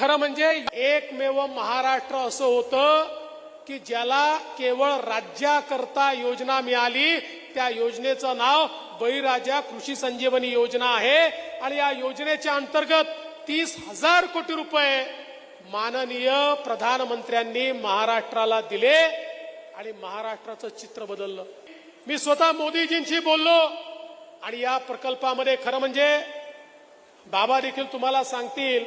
खरं म्हणजे एकमेव महाराष्ट्र असं होतं की ज्याला केवळ राज्याकरता योजना मिळाली त्या योजनेचं नाव बळीराजा कृषी संजीवनी योजना आहे. आणि या योजनेच्या अंतर्गत तीस हजार कोटी रुपये माननीय प्रधानमंत्र्यांनी महाराष्ट्राला दिले आणि महाराष्ट्राचं चित्र बदललं. मी स्वतः मोदीजींशी बोललो आणि या प्रकल्पामध्ये खरं म्हणजे बाबा देखील तुम्हाला सांगतील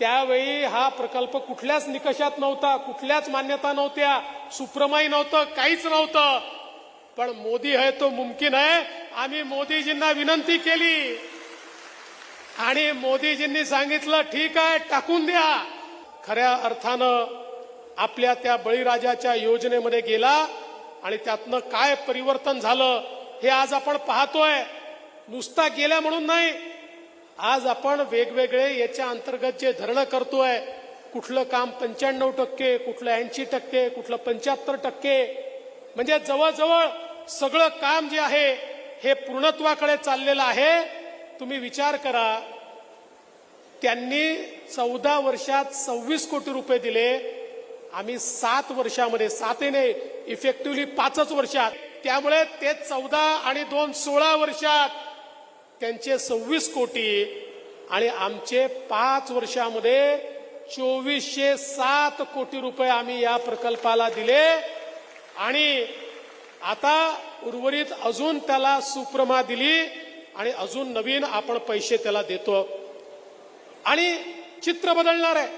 त्यावेळी हा प्रकल्प कुठल्याच निकषात नव्हता कुठल्याच मान्यता नव्हत्या सुप्रमाई नव्हतं काहीच नव्हतं. पण मोदी है तो मुमकिन आहे. आम्ही मोदीजींना विनंती केली. आणि मोदीजींनी सांगितलं ठीक आहे टाकून द्या. खऱ्या अर्थानं आपल्या त्या बळीराजाच्या योजनेमध्ये गेला आणि त्यातनं काय परिवर्तन झालं हे आज आपण पाहतोय. नुसता गेल्या म्हणून नाही आज आपण वेगवेगळे याच्या अंतर्गत जे धरणं करतोय कुठलं काम पंच्याण्णव टक्के कुठलं ऐंशी टक्के कुठलं पंच्याहत्तर टक्के म्हणजे जवळजवळ सगळं काम जे आहे हे पूर्णत्वाकडे चाललेलं आहे. तुम्ही विचार करा त्यांनी चौदा वर्षात सव्वीस कोटी रुपये दिले. आम्ही सात वर्षामध्ये सातेने इफेक्टिव्हली पाचच वर्षात. त्यामुळे ते चौदा आणि दोन सोळा वर्षात त्यांचे सव्वीस कोटी आणि आमचे पाच वर्षामध्ये चोवीसशे सात कोटी रुपये आम्ही या प्रकल्पाला दिले. आणि आता उर्वरित अजून त्याला सुप्रमा दिली आणि अजून नवीन आपण पैसे त्याला देतो. आणि चित्र बदलणार आहे.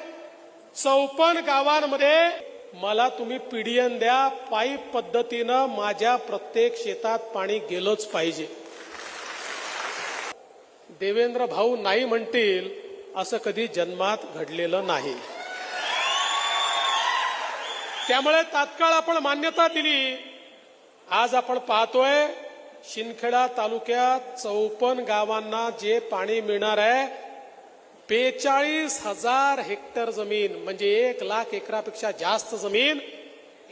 चौपन्न गावांमध्ये मला तुम्ही पीडीएन द्या. पाईप पद्धतीनं माझ्या प्रत्येक शेतात पाणी गेलंच पाहिजे. देवेंद्र भाऊ नाही म्हणतील असं कधी जन्मात घडलेलं नाही. त्यामुळे तात्काळ आपण मान्यता दिली. आज आपण पाहतोय शिंदखेडा तालुक्यात चौपन्न गावांना जे पाणी मिळणार आहे बेचाळीस हजार हेक्टर जमीन म्हणजे एक लाख एकरापेक्षा जास्त जमीन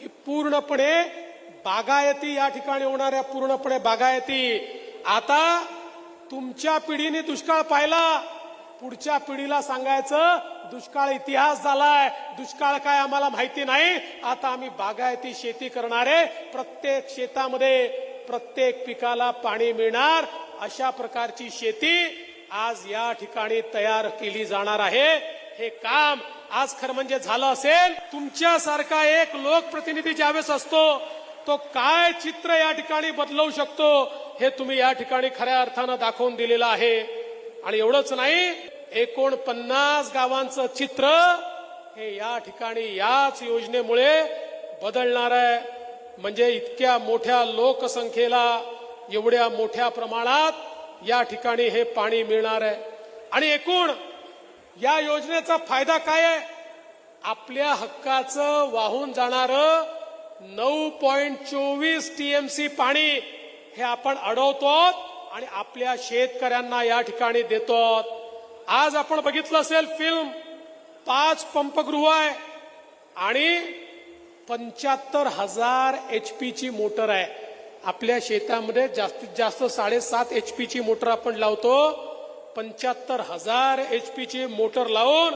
ही पूर्णपणे बागायती या ठिकाणी होणाऱ्या पूर्णपणे बागायती. आता तुमच्या पिढीने दुष्काळ पाहिला. पुढच्या पिढीला सांगायचं दुष्काळ इतिहास झालाय. दुष्काळ काय आम्हाला माहिती नाही. आता आम्ही बागायती शेती करणारे. प्रत्येक शेतामध्ये प्रत्येक पिकाला पाणी मिळणार. अशा प्रकारची शेती आज या ठिकाणी तयार केली जाणार आहे. हे काम आज खरं म्हणजे झालं असेल. तुमच्यासारखा एक लोकप्रतिनिधी ज्यावेळेस असतो तो काय चित्र या ठिकाणी बदलवू शकतो? हे तुम्ही या ठिकाणी खऱ्या अर्थानं दाखवून दिलेलं आहे. आणि एवढंच नाही एकोणपन्नास गावांचं चित्र हे या ठिकाणी याच योजनेमुळे बदलणार आहे. म्हणजे इतक्या मोठ्या लोकसंख्येला एवढ्या मोठ्या प्रमाणात या ठिकाणी हे पाणी मिळणार आहे. आणि एकूण या योजनेचा फायदा काय आहे? आपल्या हक्काचं वाहून जाणारं नऊ पॉइंट चोवीस टीएमसी पाणी हे आपण अडवतो आणि आपल्या शेतकऱ्यांना या ठिकाणी देतो आज आपण बघितलं असेल फिल्म पाच पंपगृह आहे आणि पंच्याहत्तर हजार एच पीची मोटर आहे. आपल्या शेतामध्ये जास्तीत जास्त साडेसात एच पीची मोटर आपण लावतो. पंच्याहत्तर हजार एच पीची मोटर लावून